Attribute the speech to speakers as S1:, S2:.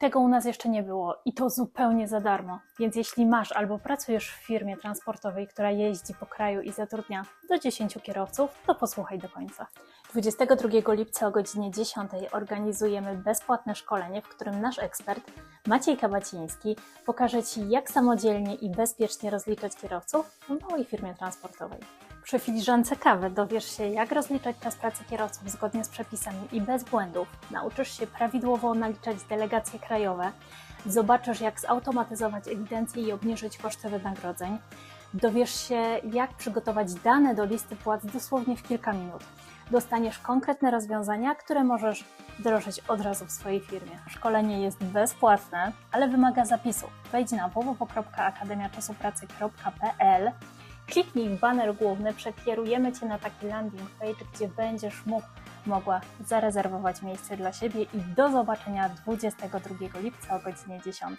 S1: Tego u nas jeszcze nie było i to zupełnie za darmo. Więc jeśli masz albo pracujesz w firmie transportowej, która jeździ po kraju i zatrudnia do 10 kierowców, to posłuchaj do końca. 22 lipca o godzinie 10 organizujemy bezpłatne szkolenie, w którym nasz ekspert Maciej Kabaciński pokaże Ci, jak samodzielnie i bezpiecznie rozliczać kierowców w małej firmie transportowej. Przy filiżance kawy dowiesz się, jak rozliczać czas pracy kierowców zgodnie z przepisami i bez błędów. Nauczysz się prawidłowo naliczać delegacje krajowe. Zobaczysz, jak zautomatyzować ewidencję i obniżyć koszty wynagrodzeń. Dowiesz się, jak przygotować dane do listy płac dosłownie w kilka minut. Dostaniesz konkretne rozwiązania, które możesz wdrożyć od razu w swojej firmie. Szkolenie jest bezpłatne, ale wymaga zapisu. Wejdź na www.akademiaczasopracy.pl Kliknij w baner główny, przekierujemy Cię na taki landing page, gdzie będziesz mógł, mogła zarezerwować miejsce dla siebie i do zobaczenia 22 lipca o godzinie 10.